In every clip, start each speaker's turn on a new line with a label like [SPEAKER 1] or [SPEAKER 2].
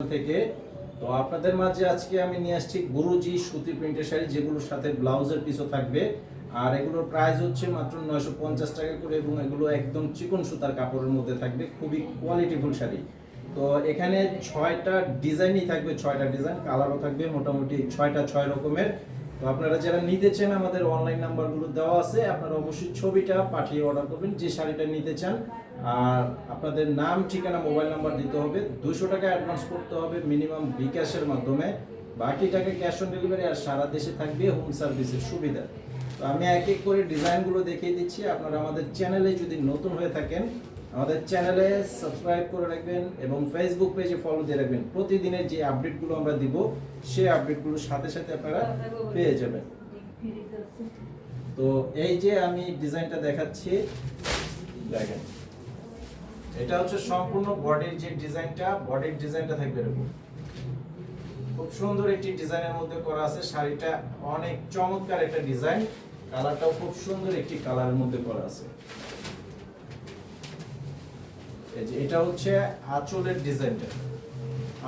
[SPEAKER 1] থেকে। তো আপনাদের মাঝে আজকে আমি নিয়ে আসছি গুরুজি সুতি প্রিন্টের শাড়ি, যেগুলোর সাথে ব্লাউজের পিসও থাকবে। আর এগুলোর প্রাইস হচ্ছে মাত্র নয়শো পঞ্চাশ টাকা করে এবং এগুলো একদম চিকন সুতার কাপড়ের মধ্যে থাকবে। খুবই কোয়ালিটিফুল শাড়ি। তো এখানে ছয়টা ডিজাইনই থাকবে, ছয়টা ডিজাইন কালারও থাকবে, মোটামুটি ছয়টা ছয় রকমের। তো আপনারা যারা নিতে চান, আমাদের অনলাইন নাম্বারগুলো দেওয়া আছে। আপনারা অবশ্যই ছবিটা পাঠিয়ে অর্ডার করবেন, যে শাড়িটা নিতে চান। আর আপনাদের নাম, ঠিকানা মোবাইল নাম্বার দিতে হবে। দুশো টাকা অ্যাডভান্স করতে হবে মিনিমাম বিকাশের মাধ্যমে। বাকি টাকা ক্যাশ অন ডেলিভারি আর সারা দেশে থাকবে হোম সার্ভিসের সুবিধা। তো আমি এক এক করে ডিজাইনগুলো দেখিয়ে দিচ্ছি। আপনারা আমাদের চ্যানেলে যদি নতুন হয়ে থাকেন আমাদের চ্যানেলে সাবস্ক্রাইব করে রাখবেন এবং ফেসবুক পেজে ফলো দিয়ে রাখবেন। প্রতিদিনের যে আপডেটগুলো আমরা দিব, সেই আপডেটগুলোর সাথে সাথে আপনারা পেয়ে যাবেন। তো এই যে আমি ডিজাইনটা দেখাচ্ছি, দেখেন। এটা হচ্ছে সম্পূর্ণ বডির যে ডিজাইনটা, বডির ডিজাইনটা থাকবে এরকম। খুব সুন্দর একটি ডিজাইনের মধ্যে করা আছে, শাড়িটা অনেক চমৎকার একটা ডিজাইন, কালারটাও খুব সুন্দর একটি কালারের মধ্যে করা আছে। এটা হচ্ছে আঁচলের ডিজাইনটা।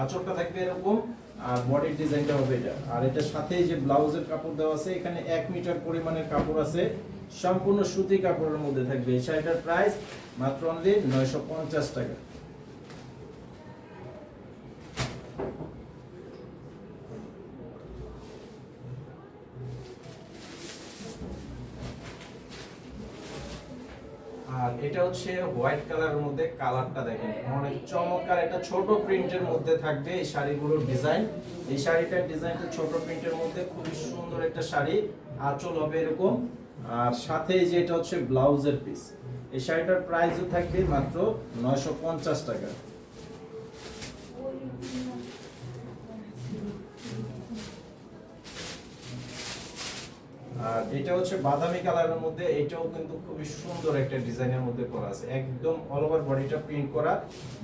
[SPEAKER 1] আঁচলটা থাকবে এরকম আর বডির ডিজাইনটা হবে এটা। আর এটার সাথে যে ব্লাউজের কাপড় দেওয়া আছে, এখানে এক মিটার পরিমাণের কাপড় আছে। সম্পূর্ণ সুতি কাপড়ের মধ্যে থাকবে। এই শাড়িটার প্রাইস মাত্র অনলি নয়শো পঞ্চাশ টাকা। আর এটা হচ্ছে হোয়াইট কালারের মধ্যে কালারটা দেখেন। অনেক চমৎকার একটা ছোট প্রিন্টের মধ্যে থাকবে এই শাড়িগুলোর ডিজাইন। এই শাড়িটার ডিজাইনটা ছোট প্রিন্টের মধ্যে খুবই সুন্দর একটা শাড়ি। আঁচল হবে এরকম। আর সাথে যে এটা হচ্ছে ব্লাউজের পিস। এই শাড়িটার প্রাইসও থাকবে মাত্র নয়শো পঞ্চাশ টাকা। আর এটা হচ্ছে বাদামি কালারের মধ্যে, এটাও কিন্তু খুবই সুন্দর একটা ডিজাইনের মধ্যে করা আছে। একদম অল ওভার বডিটা প্রিন্ট করা।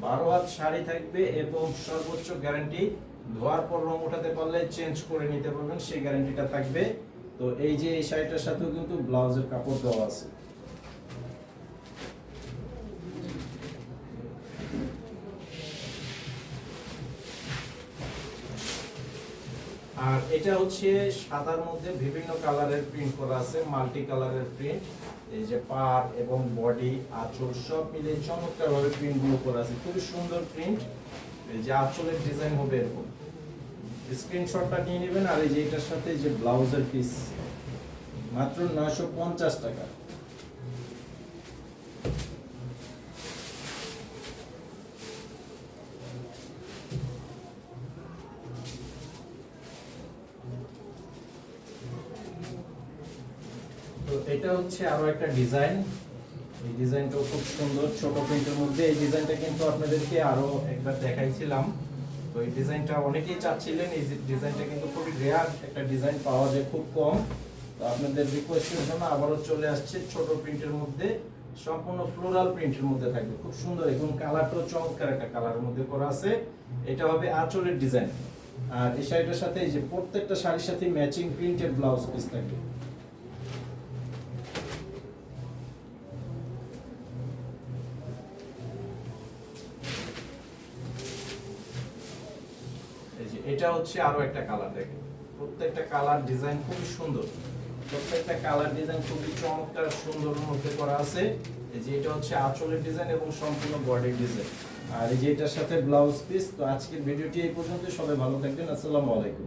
[SPEAKER 1] বারো হাত শাড়ি থাকবে এবং সর্বোচ্চ গ্যারান্টি ধোয়ার পর রং উঠাতে পারলে চেঞ্জ করে নিতে পারবেন, সেই গ্যারান্টিটা থাকবে। তো এই যে এই শাড়িটার সাথেও কিন্তু ব্লাউজের কাপড় দেওয়া আছে। আর এটা হচ্ছে সাদার মধ্যে বিভিন্ন কালারের প্রিন্ট করা আছে মাল্টি কালারের প্রিন্ট এই যে পার এবং বডি আঁচল সব মিলে চমৎকার ভাবে প্রিন্টগুলো করা আছে। খুবই সুন্দর প্রিন্ট এই যে আঁচলের ডিজাইন হবে এরকম। স্ক্রিনশটটা নিয়ে নেবেন আর এই যে এটার সাথে যে ব্লাউজের পিস মাত্র নয়শো পঞ্চাশ টাকা। তো এটা হচ্ছে আরও একটা ডিজাইন এই ডিজাইনটাও খুব সুন্দর। ছোট প্রিন্টের মধ্যে এই ডিজাইনটা কিন্তু আপনাদেরকে একবার দেখাইছিলাম। তো এই ডিজাইনটা অনেকেই চাচ্ছিলেন। এই ডিজাইনটা কিন্তু খুবই রেয়ার একটা ডিজাইন পাওয়া যায় খুব কম। তো আপনাদের আবারও চলে আসছে ছোট প্রিন্টের মধ্যে। সম্পূর্ণ ফ্লোরাল প্রিন্টের মধ্যে থাকবে। খুব সুন্দর। এবং কালারটাও চমৎকার একটা কালারের মধ্যে করা আছে। এটা হবে আঁচলের ডিজাইন আর এই শাড়িটার সাথে এই যে প্রত্যেকটা শাড়ির সাথে ম্যাচিং প্রিন্টেড ব্লাউজ পিস থাকবে। এটা হচ্ছে আরও একটা কালার দেখেন। প্রত্যেকটা কালার ডিজাইন খুবই সুন্দর। প্রত্যেকটা কালার ডিজাইন খুবই চমৎকার সুন্দর মধ্যে করা আছে। এই যে এটা হচ্ছে আঁচলের ডিজাইন এবং সম্পূর্ণ বডির ডিজাইন আর এই যে এটার সাথে ব্লাউজ পিস তো আজকের ভিডিওটি এই পর্যন্ত সবাই ভালো থাকবেন। আসসালামু আলাইকুম।